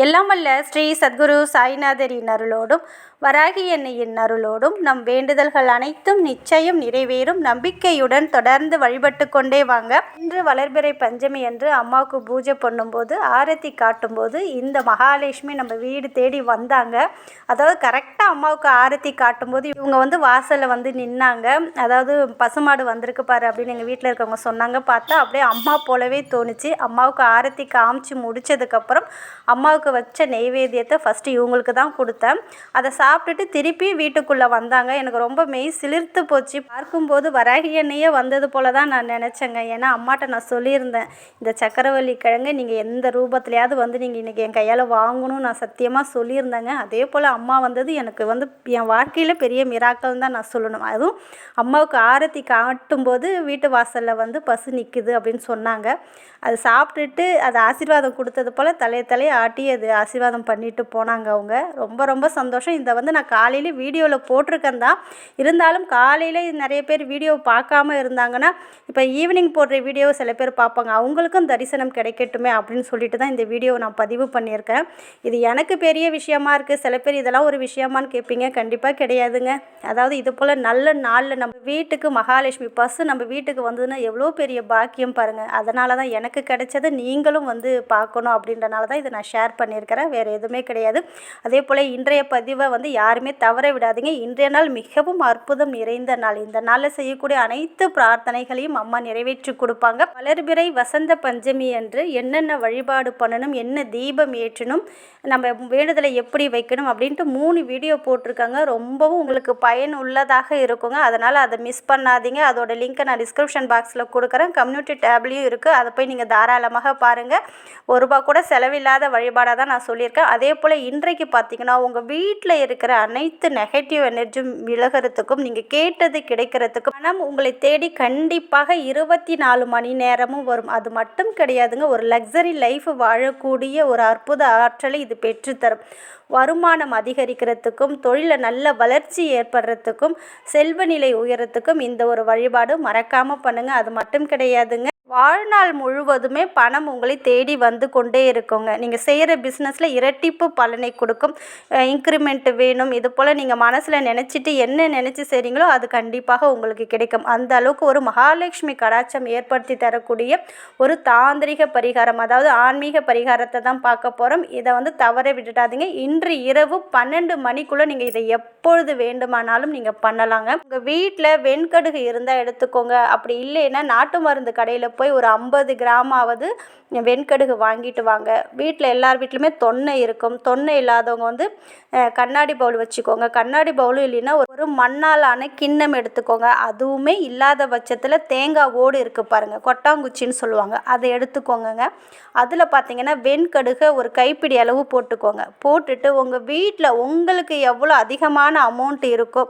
எல்லாம் வல்ல ஸ்ரீ சத்குரு சாய்நாதரின் அருளோடும் வராகி எண்ணெயின் அருளோடும் நம் வேண்டுதல்கள் அனைத்தும் நிச்சயம் நிறைவேறும். நம்பிக்கையுடன் தொடர்ந்து வழிபட்டு கொண்டே வாங்க. இன்று வளர்பிறை பஞ்சமி என்று அம்மாவுக்கு பூஜை பண்ணும்போது ஆரத்தி காட்டும்போது இந்த மகாலட்சுமி நம்ம வீடு தேடி வந்தாங்க. அதாவது கரெக்டாக அம்மாவுக்கு ஆரத்தி காட்டும்போது இவங்க வந்து வாசலில் வந்து நின்னாங்க. அதாவது பசுமாடு வந்திருக்கு பாரு அப்படின்னு எங்கள் வீட்டில் இருக்கவங்க சொன்னாங்க. பார்த்தா அப்படியே அம்மா போலவே தோணுச்சு. அம்மாவுக்கு ஆரத்தி காமிச்சு முடிச்சதுக்கப்புறம் அம்மாவுக்கு வச்ச நெய்வேத்தியத்தை ஃபஸ்ட்டு இவங்களுக்கு தான் கொடுத்தேன். அதை சாப்பிட்டுட்டு திருப்பி வீட்டுக்குள்ளே வந்தாங்க. எனக்கு ரொம்ப மெய் சிலிர்த்து போச்சு. பார்க்கும்போது வராகி எண்ணெயே வந்தது போல தான் நான் நினச்சேங்க. ஏன்னா அம்மாட்ட நான் சொல்லியிருந்தேன் இந்த சக்கரவள்ளி கிழங்கு நீங்கள் எந்த ரூபத்துலையாவது வந்து நீங்கள் இன்றைக்கி என் கையால் வாங்கணும் நான் சத்தியமாக சொல்லியிருந்தேங்க. அதே போல் அம்மா வந்தது எனக்கு வந்து என் வாழ்க்கையில் பெரிய மிராக்கள் தான் நான் சொல்லணும். அதுவும் அம்மாவுக்கு ஆரத்தி காட்டும்போது வீட்டு வாசலில் வந்து பசு நிற்குது அப்படின்னு சொன்னாங்க. அது சாப்பிட்டுட்டு அது ஆசீர்வாதம் கொடுத்தது போல் தலையை தலையை ஆட்டி அது ஆசீர்வாதம் பண்ணிட்டு போனாங்க அவங்க. ரொம்ப ரொம்ப சந்தோஷம். இதை வந்து நான் காலையில் வீடியோவில் போட்டிருக்கேன் தான். இருந்தாலும் காலையில் நிறைய பேர் வீடியோ பார்க்காம இருந்தாங்கன்னா இப்போ ஈவினிங் போடுற வீடியோ சில பேர் பார்ப்பாங்க. அவங்களுக்கும் தரிசனம் கிடைக்கட்டுமே அப்படின்னு சொல்லிட்டு தான் இந்த வீடியோவை நான் பதிவு பண்ணியிருக்கேன். இது எனக்கு பெரிய விஷயமா இருக்குது சில பேர் இதெல்லாம் ஒரு விஷயமான்னு கேட்பீங்க. கண்டிப்பாக கிடையாதுங்க. அதாவது இது போல் நல்ல நாளில் நம்ம வீட்டுக்கு மகாலட்சுமி பஸ்ஸு நம்ம வீட்டுக்கு வந்ததுன்னா எவ்வளோ பெரிய பாக்கியம் பாருங்கள் அதனால தான் எனக்கு கிடைச்சதை நீங்களும் வந்து பார்க்கணும் அப்படின்றனால தான் இதை நான் ஷேர் பண்ணியிருக்கிறேன் வேறு எதுவுமே கிடையாது. அதே போல் இன்றைய பதிவை வந்து யாருமே தவற விடாதீங்க. இன்றைய நாள் மிகவும் அற்புதம் நிறைந்த நாள். இந்த நாளில் செய்யக்கூடிய அனைத்து பிரார்த்தனைகளையும் அம்மா நிறைவேற்றி கொடுப்பாங்க. வளர்பிறை வசந்த பஞ்சமி அன்று என்னென்ன வழிபாடு பண்ணணும் என்ன தீபம் ஏற்றணும் நம்ம வேண்டுதலை எப்படி வைக்கணும் அப்படின்ட்டு மூணு வீடியோ போட்டிருக்காங்க. ரொம்பவும் உங்களுக்கு பயனுள்ளதாக இருக்குங்க. அதனால் அதை மிஸ் பண்ணாதீங்க. அதோட லிங்க்கை நான் டிஸ்கிரிப்ஷன் பாக்ஸில் கொடுக்குறேன். கம்யூனிட்டி டேப்லேயும் இருக்குது அதை போய் நீங்கள் தாராளமாக பாருங்கள் ஒரு ரூபா கூட செலவில்லாத வழிபாடாக தான் நான் சொல்லியிருக்கேன். அதே போல் இன்றைக்கு பார்த்தீங்கன்னா உங்கள் வீட்டில் இருக்கிற அனைத்து நெகட்டிவ் எனர்ஜியும் விலகிறதுக்கும் நீங்கள் கேட்டது கிடைக்கிறதுக்கும் மனம் உங்களை தேடி கண்டிப்பாக இருபத்தி நாலு மணி நேரமும் வரும். அது மட்டும் கிடையாதுங்க ஒரு லக்ஸரி லைஃப் வாழக்கூடிய ஒரு அற்புத ஆற்றலை இது பெற்றுத்தரும் வருமானம் அதிகரிக்கிறதுக்கும் தொழிலில் நல்ல வளர்ச்சி ஏற்படுறதுக்கும் செல்வ நிலை உயரத்துக்கும் இந்த ஒரு வழிபாடு மறக்காமல் பண்ணுங்கள் அது மட்டும் கிடையாதுங்க. வாழ்நாள் முழுவதுமே பணம் உங்களை தேடி வந்து கொண்டே இருக்குங்க. நீங்கள் செய்கிற பிஸ்னஸில் இரட்டிப்பு பலனை கொடுக்கும். இன்க்ரிமெண்ட் வேணும். இது போல் நீங்கள் மனசில் நினச்சிட்டு என்ன நினச்சி செய்கிறீங்களோ அது கண்டிப்பாக உங்களுக்கு கிடைக்கும். அந்த அளவுக்கு ஒரு மகாலட்சுமி கடாட்சம் ஏற்படுத்தி தரக்கூடிய ஒரு தாந்திரிக பரிகாரம் அதாவது ஆன்மீக பரிகாரத்தை தான் பார்க்க போகிறோம் இதை வந்து தவற விட்டுட்டாதீங்க இன்று இரவு பன்னெண்டு மணிக்குள்ளே நீங்கள் இதை எப்பொழுது வேண்டுமானாலும் நீங்கள் பண்ணலாங்க. உங்கள் வீட்டில் வெண்கடுகு இருந்தால் எடுத்துக்கோங்க. அப்படி இல்லைன்னா நாட்டு மருந்து கடையில் போய் போய் ஒரு ஐம்பது கிராமாவது வெண்கடுகு வாங்கிட்டு வாங்க. வீட்டில் எல்லார் வீட்லையுமே தொன்னை இருக்கும். தொன்னை இல்லாதவங்க வந்து கண்ணாடி பவுல் வச்சுக்கோங்க. கண்ணாடி பவுலும் இல்லைன்னா ஒரு மண்ணாலான கிண்ணம் எடுத்துக்கோங்க. அதுவுமே இல்லாத பட்சத்தில் தேங்காய் ஓடு இருக்குது பாருங்கள் கொட்டாங்குச்சின்னு சொல்லுவாங்க. அதை எடுத்துக்கோங்கங்க. அதில் பார்த்தீங்கன்னா வெண்கடுகை ஒரு கைப்பிடி அளவு போட்டுக்கோங்க. போட்டுட்டு உங்கள் வீட்டில் உங்களுக்கு எவ்வளோ அதிகமான அமௌண்ட் இருக்கோ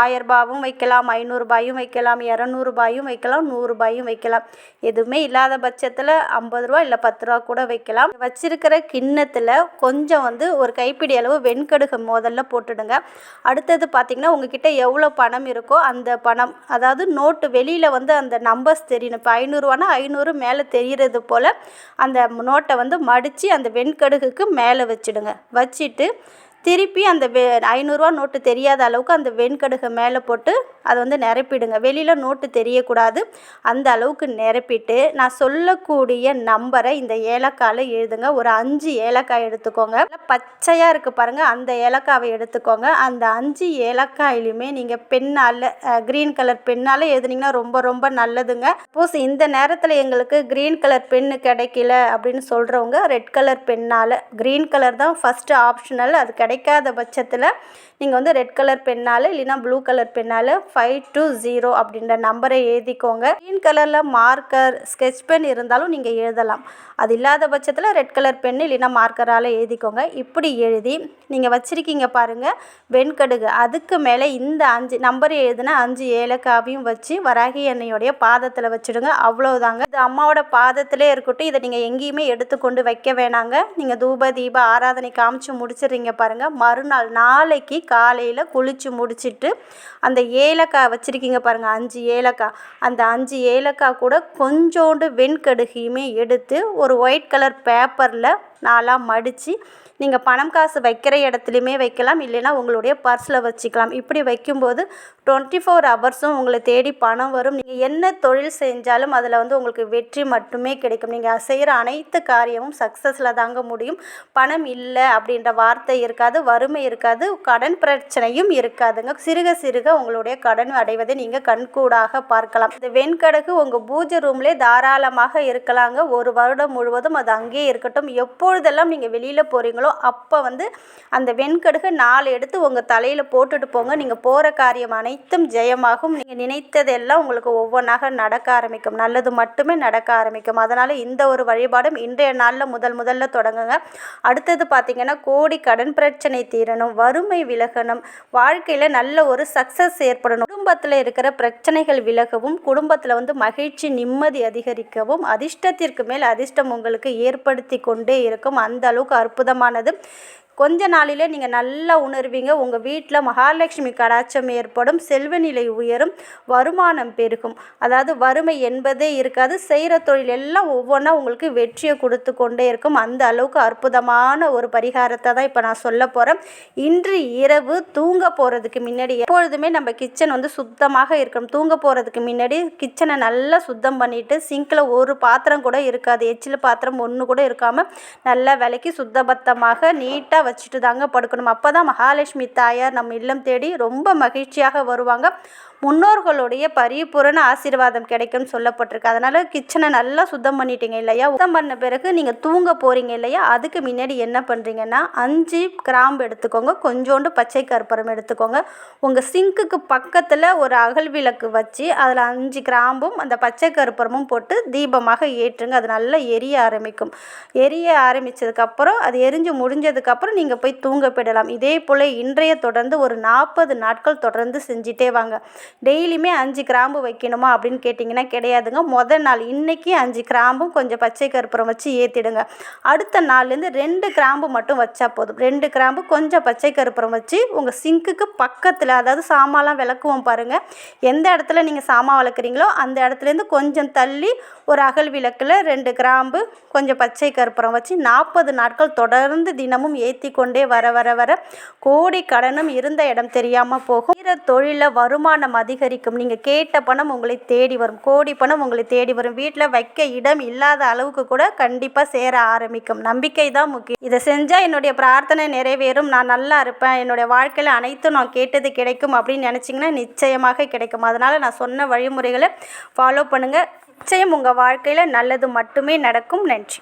ஆயரரூபாவும் வைக்கலாம் ஐநூறுரூபாயும் வைக்கலாம் இரநூறுபாயும் வைக்கலாம் நூறுரூபாயும் வைக்கலாம். எதுவுமே இல்லாத பட்சத்தில் ஐம்பது ரூபா இல்லை பத்து ரூபா கூட வைக்கலாம். வச்சிருக்கிற கிண்ணத்தில் கொஞ்சம் வந்து ஒரு கைப்பிடி அளவு வெண்கடுகு முதல்ல போட்டுடுங்க. அடுத்தது பார்த்திங்கன்னா உங்ககிட்ட எவ்வளோ பணம் இருக்கோ அந்த பணம் அதாவது நோட்டு வெளியில் வந்து அந்த நம்பர்ஸ் தெரியணும் இப்போ ஐநூறுரூவானா ஐநூறு மேலே தெரிகிறது போல் அந்த நோட்டை வந்து மடித்து அந்த வெண்கடுகுக்கு மேலே வச்சுடுங்க. வச்சுட்டு திருப்பி அந்த வெ ஐநூறுரூவா நோட்டு தெரியாத அளவுக்கு அந்த வெண்கடுகை மேலே போட்டு அதை வந்து நிரப்பிடுங்க. வெளியில் நோட்டு தெரியக்கூடாது. அந்த அளவுக்கு நிரப்பிட்டு நான் சொல்லக்கூடிய நம்பரை இந்த ஏலக்காயில் எழுதுங்க. ஒரு அஞ்சு ஏலக்காய் எடுத்துக்கோங்க. பச்சையாக இருக்குது பாருங்கள் அந்த ஏலக்காவை எடுத்துக்கோங்க. அந்த அஞ்சு ஏலக்காயிலையுமே நீங்கள் பெண்ணால் க்ரீன் கலர் பெண்ணால் எழுதுனீங்கன்னா ரொம்ப ரொம்ப நல்லதுங்க. சப்போஸ் இந்த நேரத்தில் எங்களுக்கு க்ரீன் கலர் பென்னு கிடைக்கல அப்படின்னு சொல்கிறவங்க ரெட் கலர் பெண்ணால் க்ரீன் கலர் தான் ஃபஸ்ட்டு ஆப்ஷனல் அது கிடை கிடைக்காத பட்சத்தில் நீங்கள் வந்து ரெட் கலர் பெண்ணால் இல்லைனா ப்ளூ கலர் பெண்ணால் ஃபைவ் டூ ஜீரோ அப்படின்ற நம்பரை எழுதிக்கோங்க. க்ரீன் கலரில் மார்க்கர் ஸ்கெட்ச் பென் இருந்தாலும் நீங்கள் எழுதலாம். அது இல்லாத பட்சத்தில் ரெட் கலர் பென் இல்லைனா மார்க்கரால் எழுதிக்கோங்க. இப்படி எழுதி நீங்கள் வச்சுருக்கீங்க பாருங்கள் வெண்கடுகு. அதுக்கு மேலே இந்த அஞ்சு நம்பர் எழுதுனா அஞ்சு ஏலக்காவையும் வச்சு வராகி எண்ணெயோடைய பாதத்தில் வச்சுடுங்க. அவ்வளோதாங்க இது அம்மாவோட பாதத்திலே இருக்கட்டும். இதை நீங்கள் எங்கேயுமே எடுத்துக்கொண்டு வைக்க வேணாங்க. நீங்கள் தூப தீப ஆராதனை காமிச்சு முடிச்சிடுறீங்க பாருங்கள் பாருங்கள் மறுநாள் நாளைக்கு காலையில் குளித்து முடிச்சுட்டு அந்த ஏலக்காய் வச்சுருக்கீங்க பாருங்கள் அஞ்சு ஏலக்காய். அந்த அஞ்சு ஏலக்காய் கூட கொஞ்சோண்டு வெண்கடுகையுமே எடுத்து ஒரு ஒயிட் கலர் பேப்பரில் நாலாக மடித்து நீங்கள் பணம் காசு வைக்கிற இடத்துலையுமே வைக்கலாம் இல்லைன்னா உங்களுடைய பர்ஸில் வச்சுக்கலாம். இப்படி வைக்கும்போது டுவெண்ட்டி ஃபோர் ஹவர்ஸும் உங்களை தேடி பணம் வரும். நீங்கள் என்ன தொழில் செஞ்சாலும் அதில் வந்து உங்களுக்கு வெற்றி மட்டுமே கிடைக்கும். நீங்கள் செய்கிற அனைத்து காரியமும் சக்ஸஸில் தாங்க முடியும். பணம் இல்லை அப்படின்ற வார்த்தை இருக்காது வறுமை இருக்காது கடன் பிரச்சனையும் இருக்காதுங்க. சிறுக சிறுக உங்களுடைய கடன் அடைவதை நீங்கள் கண்கூடாக பார்க்கலாம். இந்த வெண்கடகு உங்கள் பூஜை ரூம்லேயே தாராளமாக இருக்கலாங்க. ஒரு வருடம் முழுவதும் அது அங்கேயே இருக்கட்டும். எப்போ எப்பொழுதெல்லாம் நீங்கள் வெளியில் போகிறீங்களோ அப்போ வந்து அந்த வெண்கடுகை நாலு எடுத்து உங்கள் தலையில் போட்டுட்டு போங்க. நீங்கள் போகிற காரியம் அனைத்தும் ஜெயமாகும். நீங்கள் நினைத்ததெல்லாம் உங்களுக்கு ஒவ்வொன்றாக நடக்க ஆரம்பிக்கும். நல்லது மட்டுமே நடக்க ஆரம்பிக்கும். அதனால் இந்த ஒரு வழிபாடும் இன்றைய நாளில் முதல் முதல்ல தொடங்குங்க. அடுத்தது பார்த்திங்கன்னா கோடி கடன் பிரச்சனை தீரணும் வறுமை விலகணும் வாழ்க்கையில் நல்ல ஒரு சக்ஸஸ் ஏற்படணும். குடும்பத்தில் இருக்கிற பிரச்சனைகள் விலகவும் குடும்பத்தில் வந்து மகிழ்ச்சி நிம்மதி அதிகரிக்கவும் அதிர்ஷ்டத்திற்கு மேல் அதிர்ஷ்டம் உங்களுக்கு ஏற்படுத்தி கொண்டே இருக்கும். இருக்கும். அந்த அளவுக்கு அற்புதமானது. கொஞ்ச நாளிலே நீங்கள் நல்லா உணர்வீங்க. உங்கள் வீட்டில் மகாலட்சுமி கடாட்சம் ஏற்படும். செல்வ நிலை உயரும். வருமானம் பெருகும். அதாவது வறுமை என்பதே இருக்காது. செய்கிற தொழில் எல்லாம் ஒவ்வொன்றா உங்களுக்கு வெற்றியை கொடுத்து கொண்டே இருக்கும். அந்த அளவுக்கு அற்புதமான ஒரு பரிகாரத்தை தான் இப்போ நான் சொல்ல போகிறேன் இன்று இரவு தூங்க போகிறதுக்கு முன்னாடி எப்பொழுதுமே நம்ம கிச்சன் வந்து சுத்தமாக இருக்கணும். தூங்க போகிறதுக்கு முன்னாடி கிச்சனை நல்லா சுத்தம் பண்ணிவிட்டு சிங்கில் ஒரு பாத்திரம் கூட இருக்காது. எச்சில் பாத்திரம் ஒன்று கூட இருக்காமல் நல்லா விலைக்கு சுத்தபத்தமாக நீட்டாக வச்சுட்டு தாங்க படுக்கணும். அப்போ தான் மகாலட்சுமி தாயார் நம்ம இல்லம் தேடி ரொம்ப மகிழ்ச்சியாக வருவாங்க. முன்னோர்களுடைய பரிபூரண ஆசீர்வாதம் கிடைக்கும்னு சொல்லப்பட்டிருக்கு. அதனால் கிச்சனை நல்லா சுத்தம் பண்ணிட்டீங்க இல்லையா? சுத்தம் பண்ண பிறகு நீங்கள் தூங்க போகிறீங்க இல்லையா? அதுக்கு முன்னாடி என்ன பண்ணுறீங்கன்னா அஞ்சு கிராம்பு எடுத்துக்கோங்க. கொஞ்சோண்டு பச்சை கற்பூரம் எடுத்துக்கோங்க. உங்கள் சிங்க்குக்கு பக்கத்தில் ஒரு அகல் விளக்கு வச்சு அதில் அஞ்சு கிராம்பும் அந்த பச்சை கற்பூரமும் போட்டு தீபமாக ஏற்றுங்க. அது நல்லா எரிய ஆரம்பிக்கும். எரிய ஆரம்பித்ததுக்கப்புறம் அது எரிஞ்சு முடிஞ்சதுக்கப்புறம் நீங்கள் போய் தூங்க போயிடலாம். இதே போல் இன்றைய தொடர்ந்து ஒரு நாற்பது நாட்கள் தொடர்ந்து செஞ்சிட்டே வாங்க. டெய்லியுமே அஞ்சு கிராம்பு வைக்கணுமா அப்படின்னு கேட்டிங்கன்னா கிடையாதுங்க. மொதல் நாள் இன்றைக்கி அஞ்சு கிராம்பும் கொஞ்சம் பச்சை கற்பூரம் வச்சு ஏற்றிடுங்க அடுத்த நாள்லேருந்து ரெண்டு கிராம்பு மட்டும் வச்சா போதும். ரெண்டு கிராம்பு கொஞ்சம் பச்சை கற்பூரம் வச்சு உங்கள் சிங்க்குக்கு பக்கத்தில் அதாவது சாமான்லாம் விளக்குவோம் பாருங்கள் எந்த இடத்துல நீங்கள் சாமான் வளர்க்குறீங்களோ அந்த இடத்துலேருந்து கொஞ்சம் தள்ளி ஒரு அகல் விளக்கில் ரெண்டு கிராம்பு கொஞ்சம் பச்சை கற்பூரம் வச்சு நாற்பது நாட்கள் தொடர்ந்து தினமும் ஏற்றி கொண்டே வர வர வர கோடி கடனும் இருந்த இடம் தெரியாமல் போகும். வீர தொழிலில் வருமானம் அதிகரிக்கும். நீங்கள் கேட்ட பணம் உங்களை தேடி வரும். கோடி பணம் உங்களை தேடி வரும். வீட்டில் வைக்க இடம் இல்லாத அளவுக்கு கூட கண்டிப்பாக சேர ஆரம்பிக்கும். நம்பிக்கை தான் முக்கியம். இதை செஞ்சால் என்னுடைய பிரார்த்தனை நிறைவேறும். நான் நல்லா இருப்பேன். என்னுடைய வாழ்க்கையில் அனைத்தும் நான் கேட்டது கிடைக்கும் அப்படின்னு நினச்சிங்கன்னா நிச்சயமாக கிடைக்கும். அதனால் நான் சொன்ன வழிமுறைகளை ஃபாலோ பண்ணுங்கள் நிச்சயம் உங்கள் வாழ்க்கையில் நல்லது மட்டுமே நடக்கும். நன்றி.